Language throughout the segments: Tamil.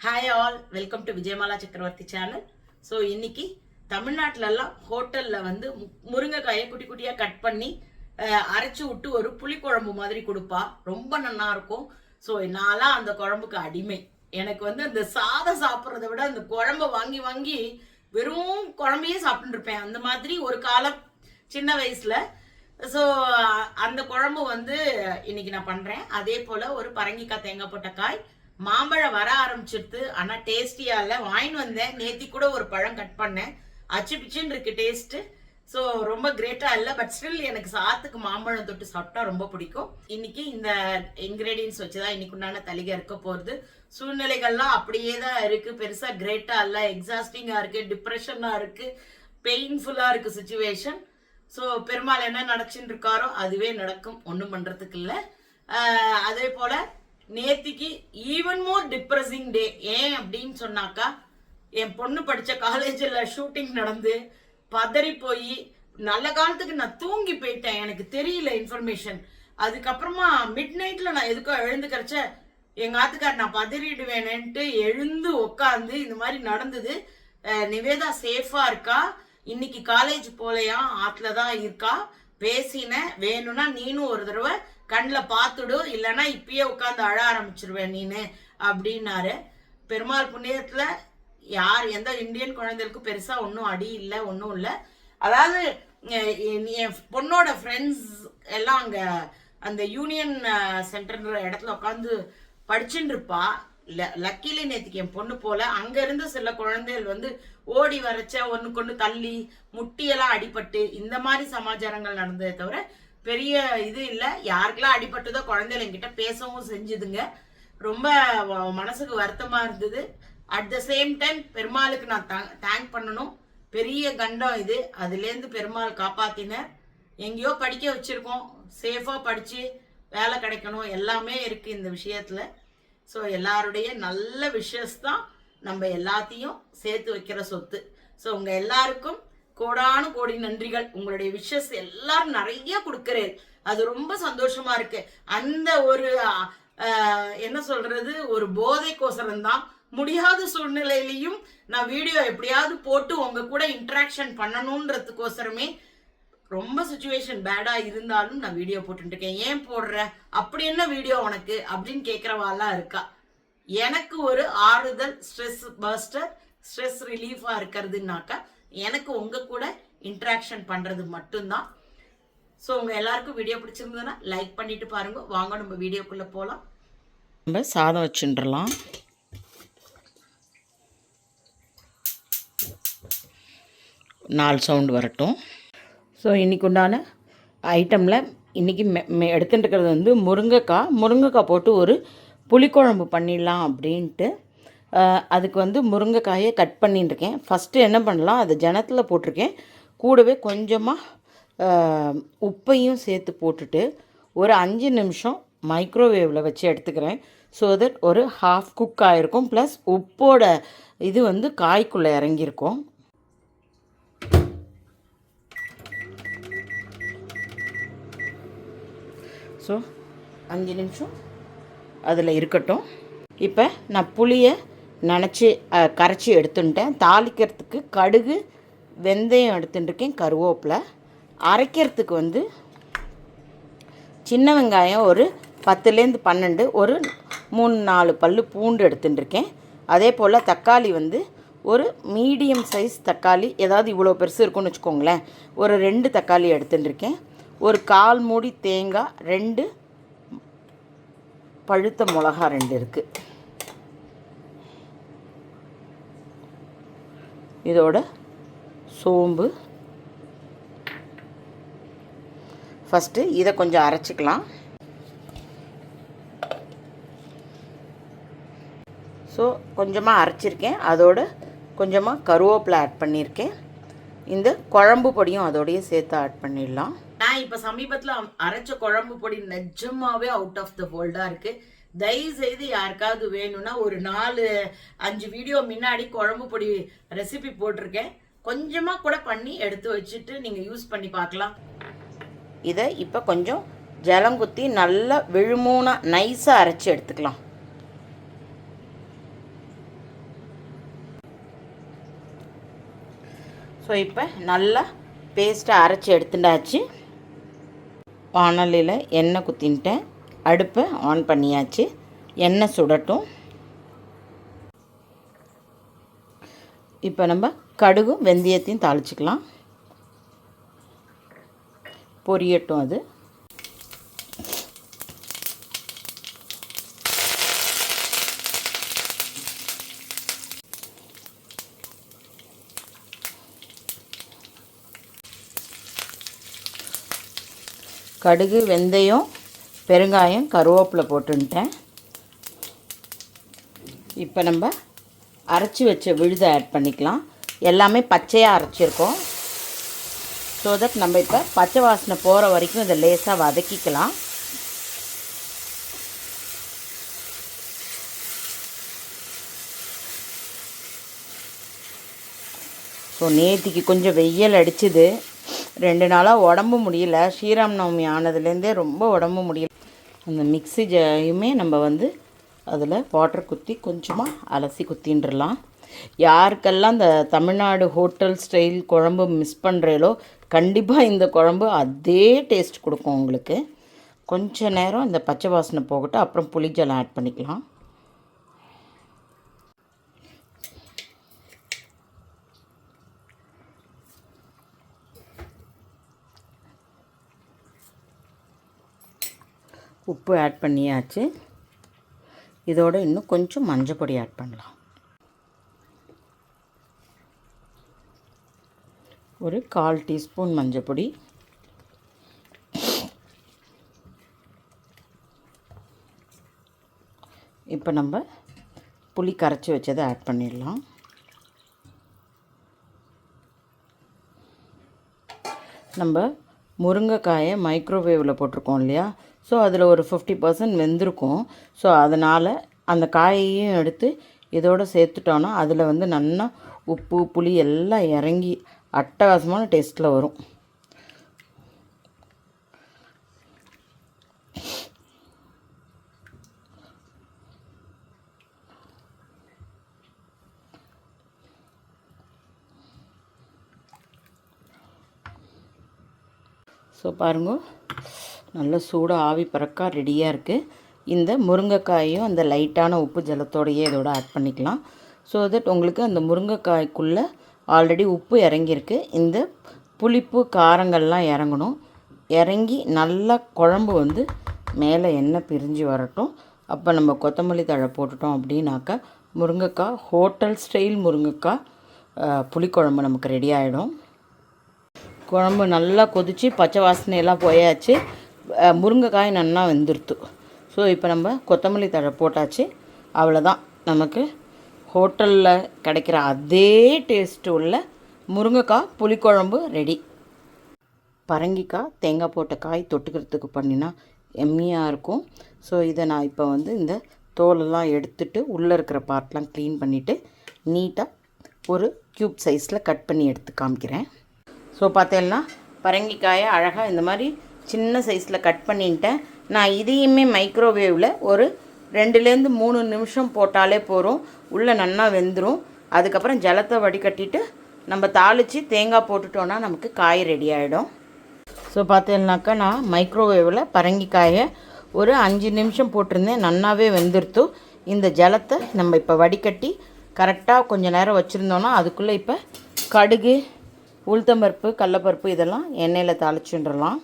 Hi all welcome to Vijayamala Chakravarthi channel so இன்னைக்கு தமிழ்நாட்டிலலாம் ஹோட்டலில் வந்து மு- முருங்கைக்காயை குட்டி குட்டியாக கட் பண்ணி அரைச்சி அரைச்சு விட்டு ஒரு புளிக்குழம்பு மாதிரி கொடுப்பா. ரொம்ப நல்லா இருக்கும். ஸோ நான்லாம் அந்த குழம்புக்கு அடிமை. எனக்கு வந்து அந்த சாதம் சாப்பிட்றத விட அந்த குழம்ப வாங்கி வாங்கி வெறும் குழம்பையே சாப்பிட்டுருப்பேன். இருப்பேன் அந்த மாதிரி ஒரு காலம் சின்ன வயசில். ஸோ அந்த குழம்பு வந்து இன்னைக்கு நான் பண்ணுறேன் அதே போல் ஒரு பரங்கிக்காய் தேங்காய் போட்ட காய் மாம்பழம் வர ஆரம்பிச்சிருது ஆனா டேஸ்டியா இல்ல. வாங்கிட்டு வந்தேன். நேத்தி கூட ஒரு பழம் கட் பண்ணேன். அச்சு பிச்சுன்னு இருக்கு டேஸ்ட் ஸோ ரொம்ப கிரேட்டா இல்லை. பட் ஸ்டில் எனக்கு சாத்துக்கு மாம்பழம் தொட்டு சாப்பிட்டா ரொம்ப பிடிக்கும். இன்னைக்கு இந்த இன்கிரீடியன்ஸ் வச்சுதான் இன்னைக்கு உண்டான தலிகை இருக்க போறது சூழ்நிலைகள்லாம் அப்படியே தான் இருக்கு. பெருசா கிரேட்டா இல்லை. எக்ஸாஸ்டிங்கா இருக்கு. டிப்ரெஷனா இருக்கு. பெயின்ஃபுல்லா இருக்கு சுச்சுவேஷன் ஸோ பெருமாள் என்ன நடச்சுட்டு இருக்காரோ அதுவே நடக்கும். ஒன்றும் பண்றதுக்கு இல்லை. அதே போல நேத்திக்கு ஈவன் மோர் டிப்ரெசிங் டே ஏன் அப்படின்னு சொன்னாக்கா என் பொண்ணு படிச்ச காலேஜில் ஷூட்டிங் நடந்து பதறி போய் நல்ல காலத்துக்கு நான் தூங்கி போயிட்டேன். எனக்கு தெரியல இன்ஃபர்மேஷன் அதுக்கப்புறமா மிட் நைட்டில் நான் எதுக்கோ எழுந்துக்கிறச்ச எங்கள் ஆத்துக்கார் நான் பதறிடுவேனேன்ட்டு எழுந்து உட்காந்து இந்த மாதிரி நடந்தது. நிவேதா சேஃபாக இருக்கா? இன்னைக்கு காலேஜ் போலையா? ஆற்றுல தான் இருக்கா? பேசினேன். வேணும்னா நீனும் ஒரு தடவை கண்ணில் பார்த்துடு இல்லைன்னா இப்பயே உட்காந்து அழ ஆரம்பிச்சிருவேன் நீனு அப்படின்னாரு. பெருமாள் புண்ணியத்தில் யார் எந்த இந்தியன் குழந்தைகளுக்கும் பெருசாக ஒன்றும் அடி இல்லை ஒன்றும் இல்லை. அதாவது என் பொண்ணோட ஃப்ரெண்ட்ஸ் எல்லாம் அங்கே அந்த யூனியன் சென்டர்ன்ற இடத்துல உட்காந்து படிச்சுட்டு இருப்பா. லக்கிலி நேத்துக்கு என் பொண்ணு போல. அங்க இருந்து சில குழந்தைகள் வந்து ஓடி வரைச்ச ஒன்று கொண்டு தள்ளி முட்டியெல்லாம் அடிபட்டு இந்த மாதிரி சமாச்சாரங்கள் நடந்ததே தவிர பெரிய இது இல்லை. யாருக்கெல்லாம் அடிபட்டதோ குழந்தைகள் பேசவும் செஞ்சுதுங்க. ரொம்ப மனசுக்கு வருத்தமாக இருந்தது. அட் த சேம் டைம் பெருமாளுக்கு நான் தேங்க் பண்ணணும். பெரிய கண்டம் இது. அதுலேருந்து பெருமாள் காப்பாத்தினர். எங்கேயோ படிக்க வச்சுருக்கோம். சேஃபாக படித்து வேலை கிடைக்கணும். எல்லாமே இருக்குது இந்த விஷயத்தில். ஸோ எல்லாருடைய நல்ல விஷஸ் தான் நம்ம எல்லாத்தையும் சேர்த்து வைக்கிற சொத்து. ஸோ உங்கள் எல்லாருக்கும் கோடானு கோடி நன்றிகள். உங்களுடைய விஷஸ் எல்லாரும் நிறைய கொடுக்குறேன். அது ரொம்ப சந்தோஷமா இருக்கு. அந்த ஒரு என்ன சொல்றது? ஒரு போதைக்கோசரம் தான். முடியாத சூழ்நிலையிலையும் நான் வீடியோ எப்படியாவது போட்டு உங்க கூட இன்ட்ராக்ஷன் பண்ணணுன்றதுக்கோசரமே ரொம்ப சுச்சுவேஷன் பேடா இருந்தாலும் நான் வீடியோ போட்டுட்டு இருக்கேன். ஏன் போடுற? அப்படி என்ன வீடியோ உனக்கு? அப்படின்னு கேட்கறவாலாம் இருக்கா. எனக்கு ஒரு ஆறுதல் ஸ்ட்ரெஸ் பஸ்டர் ஸ்ட்ரெஸ் ரிலீஃபா இருக்கிறதுனாக்கா எனக்கு உங்கள் கூட இன்ட்ராக்ஷன் பண்ணுறது மட்டும்தான். ஸோ உங்கள் எல்லாருக்கும் வீடியோ பிடிச்சிருந்ததுன்னா லைக் பண்ணிட்டு பாருங்க. வாங்க நம்ம வீடியோக்குள்ளே போகலாம் நம்ம சாதம் வச்சுட்டுலாம் நாலு சவுண்டு வரட்டும். ஸோ இன்றைக்கு உண்டான ஐட்டமில் இன்றைக்கி எடுத்துட்டு இருக்கிறது வந்து முருங்கைக்காய். முருங்கைக்காய் போட்டு ஒரு புளிக்குழம்பு பண்ணிடலாம் அப்படின்ட்டு. அதுக்கு வந்து முருங்கைக்காயை கட் பண்ணிட்டுருக்கேன். ஃபஸ்ட்டு என்ன பண்ணலாம் அதை ஜனத்தில் போட்டிருக்கேன். கூடவே கொஞ்சமாக உப்பையும் சேர்த்து போட்டுட்டு ஒரு அஞ்சு நிமிஷம் மைக்ரோவேவில் வச்சு எடுத்துக்கிறேன். ஸோ தட் ஒரு ஹாஃப் குக் ஆகிருக்கும் ப்ளஸ் உப்போட இது வந்து காய்க்குள்ளே இறங்கியிருக்கும். ஸோ அஞ்சு நிமிஷம் அதில் இருக்கட்டும். இப்போ நான் புளியை நினச்சி கரைச்சி எடுத்துட்டேன் தாளிக்கிறதுக்கு கடுகு வெந்தயம் எடுத்துட்டுருக்கேன் கருவேப்பிலை. அரைக்கிறதுக்கு வந்து சின்ன வெங்காயம் ஒரு பத்துலேருந்து பன்னெண்டு ஒரு மூணு நாலு பல் பூண்டு எடுத்துட்டுருக்கேன் அதே போல் தக்காளி வந்து ஒரு மீடியம் சைஸ் தக்காளி ஏதாவது இவ்வளோ பெருசு இருக்குன்னு வச்சுக்கோங்களேன் ஒரு ரெண்டு தக்காளி எடுத்துட்டுருக்கேன் ஒரு கால் மூடி தேங்காய் ரெண்டு பழுத்த மிளகா ரெண்டு இருக்குது இதோட சோம்பு. ஃபஸ்ட்டு இதை கொஞ்சம் அரைச்சிக்கலாம். ஸோ கொஞ்சமாக அரைச்சிருக்கேன். அதோட கொஞ்சமாக கருவேப்பிலை ஆட் பண்ணியிருக்கேன் இந்த குழம்பு பொடியும் அதோடய சேர்த்து ஆட் பண்ணிடலாம். நான் இப்போ சமீபத்தில் அரைச்ச குழம்பு பொடி நிஜமாவே அவுட் ஆஃப் த வேர்ல்டாக இருக்கு. தயவு செய்து யாருக்காவது வேணும்னா ஒரு நாலு அஞ்சு வீடியோ முன்னாடி குழம்பு பொடி ரெசிபி போட்டிருக்கேன். கொஞ்சமாக கூட பண்ணி எடுத்து வச்சுட்டு நீங்கள் யூஸ் பண்ணி பார்க்கலாம். இதை இப்போ கொஞ்சம் ஜலங்குத்தி நல்லா விழுமூனாக நைஸாக அரைச்சி எடுத்துக்கலாம். ஸோ இப்போ நல்லா பேஸ்ட்டை அரைச்சி எடுத்துட்டாச்சு. வானலியில் எண்ணெய் குத்தின்ட்டேன். அடுப்பை ஆன் பண்ணியாச்சு. எண்ணெய் சுடட்டும். இப்போ நம்ம கடுகும் வெந்தயத்தையும் தாளிச்சிக்கலாம். பொரியட்டும் அது. கடுகு வெந்தயம் பெருங்காயம் கருவேப்பிலை போட்டுன்ட்டேன். இப்போ நம்ம அரைச்சி வச்ச விழுதை ஆட் பண்ணிக்கலாம். எல்லாமே பச்சையாக அரைச்சிருக்கோம். ஸோ தட் நம்ம இப்போ பச்சை வாசனை போகிற வரைக்கும் இதை லேசாக வதக்கிக்கலாம். ஸோ நேற்றுக்கு கொஞ்சம் வெயில் அடிச்சுது. ரெண்டு நாளாக உடம்பு முடியல. ஸ்ரீராம் நவமி ஆனதுலேருந்தே ரொம்ப உடம்பு முடியல. அந்த மிக்ஸி ஜாயுமே நம்ம வந்து அதில் வாட்டர் குத்தி கொஞ்சமாக அலசி குத்தின்றலாம். யாருக்கெல்லாம் இந்த தமிழ்நாடு ஹோட்டல் ஸ்டைல் குழம்பு மிஸ் பண்ணுறீங்களோ கண்டிப்பாக இந்த குழம்பு அதே டேஸ்ட் கொடுக்கும் உங்களுக்கு. கொஞ்ச நேரம் இந்த பச்சை வாசனை போகட்டும் அப்புறம் புளிஜலம் ஆட் பண்ணிக்கலாம். உப்பு ஆட் பண்ணியாச்சு. இதோடு இன்னும் கொஞ்சம் மஞ்சள் பொடி ஆட் பண்ணலாம். ஒரு கால் டீஸ்பூன் மஞ்சள் பொடி. இப்போ நம்ம புளி கரைச்சி வச்சதை ஆட் பண்ணிடலாம். நம்ம முருங்கைக்காயை மைக்ரோவேவில் போட்டிருக்கோம் இல்லையா? ஸோ அதில் ஒரு ஃபிஃப்டி பர்சன்ட் வெந்திருக்கும். ஸோ அதனால் அந்த காயையும் எடுத்து இதோட சேர்த்துட்டோன்னா அதில் வந்து நல்லா உப்பு புளி எல்லாம் இறங்கி அட்டகாசமான டேஸ்ட்டில் வரும். ஸோ பாருங்க நல்ல சூடாக ஆவி பறக்கா ரெடியாக இருக்குது இந்த முருங்கைக்காயும் அந்த லைட்டான உப்பு ஜலத்தோடையே இதோட ஆட் பண்ணிக்கலாம். ஸோ தட் உங்களுக்கு அந்த முருங்கைக்காய்க்குள்ளே ஆல்ரெடி உப்பு இறங்கியிருக்கு. இந்த புளிப்பு காரங்கள்லாம் இறங்கணும். இறங்கி நல்லா குழம்பு வந்து மேலே எண்ணெய் பிரிஞ்சு வரட்டும். அப்போ நம்ம கொத்தமல்லி தழை போட்டுட்டோம் அப்படின்னாக்கா முருங்கைக்காய் ஹோட்டல் ஸ்டைல் முருங்கைக்காய் புளிக்குழம்பு நமக்கு ரெடி ஆகிடும் குழம்பு நல்லா கொதித்து பச்சை வாசனையெல்லாம் போயாச்சு. முருங்கைக்காய் நல்லா வெந்துருத்து. ஸோ இப்போ நம்ம கொத்தமல்லி தழை போட்டாச்சு. அவ்வளோதான் நமக்கு ஹோட்டலில் கிடைக்கிற அதே டேஸ்ட்டு உள்ள முருங்கைக்காய் புளிக்குழம்பு ரெடி பரங்கிக்காய் தேங்காய் போட்ட காய் தொட்டுக்கிறதுக்கு பண்ணினா எம்மியாக இருக்கும். ஸோ இதை நான் இப்போ வந்து இந்த தோலெல்லாம் எடுத்துட்டு உள்ளே இருக்கிற பார்ட்லாம் க்ளீன் பண்ணிவிட்டு நீட்டாக ஒரு க்யூப் சைஸில் கட் பண்ணி எடுத்து காமிக்கிறேன். ஸோ பார்த்தேன்னா பரங்கிக்காயை அழகாக இந்த மாதிரி சின்ன சைஸில் கட் பண்ணிட்டேன். நான் இதையுமே மைக்ரோவேவில் ஒரு ரெண்டுலேருந்து மூணு நிமிஷம் போட்டாலே போகிறோம் உள்ளே நல்லா வெந்துடும் அதுக்கப்புறம் ஜலத்தை வடிகட்டிட்டு நம்ம தாளித்து தேங்காய் போட்டுட்டோன்னா நமக்கு காய் ரெடி ஆகிடும் ஸோ பார்த்தீங்கன்னாக்கா நான் மைக்ரோவேவில் பரங்கிக்காயை ஒரு அஞ்சு நிமிஷம் போட்டிருந்தேன். நன்னாவே வெந்துருத்து. இந்த ஜலத்தை நம்ம இப்போ வடிகட்டி கரெக்டாக கொஞ்சம் நேரம் வச்சுருந்தோன்னா அதுக்குள்ளே இப்போ கடுகு உளுத்தம்பருப்பு கடலப்பருப்பு இதெல்லாம் எண்ணெயில் தாளிச்சுன்றலாம்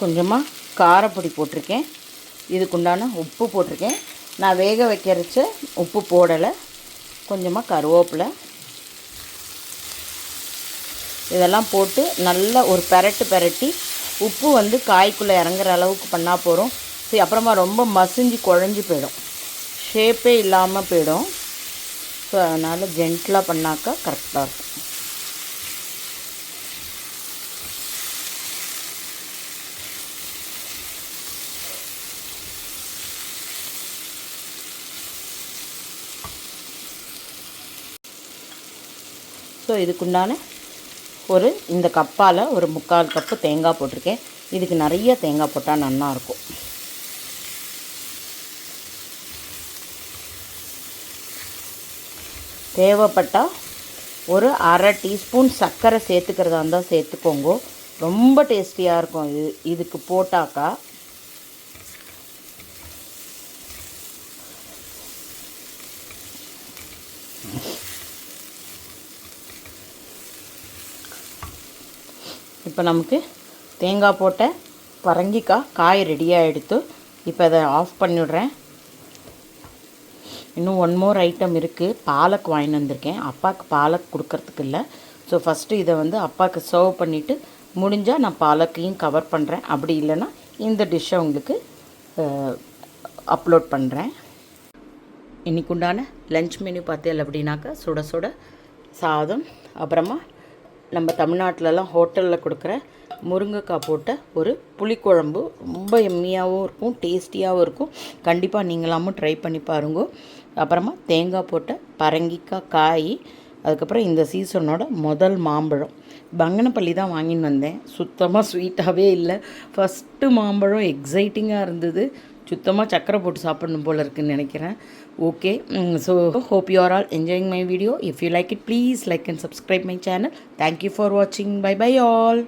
கொஞ்சமாக காரப்பொடி போட்டிருக்கேன். இதுக்குண்டான உப்பு போட்டிருக்கேன். நான் வேக வைக்கிறச்ச உப்பு போடலை. கொஞ்சமாக கருவேப்பிலை. இதெல்லாம் போட்டு நல்லா ஒரு பெரட்டு பெரட்டி உப்பு வந்து காய்க்குள்ளே இறங்குற அளவுக்கு பண்ணால் போகிறோம் சரி அப்புறமா ரொம்ப மசிஞ்சு குழஞ்சி போயிடும். ஷேப்பே இல்லாமல் போயிடும். ஸோ அதனால் ஜென்டிலாக பண்ணாக்கா கரெக்டாக இருக்கும். ஸோ இதுக்குண்டான ஒரு இந்த கப்பால் ஒரு முக்கால் கப்பு தேங்காய் போட்டிருக்கேன். இதுக்கு நிறைய தேங்காய் போட்டால் நல்லாயிருக்கும் தேவைப்பட்டால் ஒரு அரை டீஸ்பூன் சர்க்கரை சேர்த்துக்கிறதா இருந்தால் சேர்த்துக்கோங்க. ரொம்ப டேஸ்டியாக இருக்கும் இது. இதுக்கு போட்டாக்கா இப்போ நமக்கு தேங்காய் போட்ட பரங்கிக்காய் காய் ரெடியாக எடுத்து இப்போ அதை ஆஃப் பண்ணிவிடுறேன் இன்னும் ஒன் மோர் ஐட்டம் இருக்குது பாலக் வாங்கின்னு வந்திருக்கேன். அப்பாவுக்கு பாலக் கொடுக்கறதுக்கு இல்லை. ஸோ ஃபஸ்ட்டு இதை வந்து அப்பாவுக்கு சர்வ் பண்ணிவிட்டு முடிஞ்சால் நான் பாலக்கையும் கவர் பண்ணுறேன் அப்படி இல்லைன்னா இந்த டிஷ்ஷை உங்களுக்கு அப்லோட் பண்ணுறேன் இன்னைக்கு உண்டான லஞ்ச் மெனு பார்த்தேன் அப்படின்னாக்கா சுட சுட சாதம் அப்புறமா நம்ம தமிழ்நாட்டிலலாம் ஹோட்டலில் கொடுக்குற முருங்கைக்காய் போட்ட ஒரு புளிக்குழம்பு ரொம்ப எம்மியாகவும் இருக்கும் டேஸ்டியாகவும் இருக்கும். கண்டிப்பாக நீங்களாமும் ட்ரை பண்ணி பாருங்க. அப்புறமா தேங்காய் போட்ட பரங்கிக்காய் காய் அதுக்கப்புறம் இந்த சீசனோட முதல் மாம்பழம். பங்கனப்பள்ளி தான் வாங்கின்னு வந்தேன். சுத்தமாக ஸ்வீட்டாகவே இல்லை. ஃபஸ்ட்டு மாம்பழம் எக்ஸைட்டிங்காக இருந்தது. சுத்தமாக சக்கரை போட்டு சாப்பிடணும் போல் இருக்குன்னு நினைக்கிறேன். Okay so hope you are all enjoying my video if you like it please like and subscribe my channel thank you for வாட்சிங் பை பை ஆல்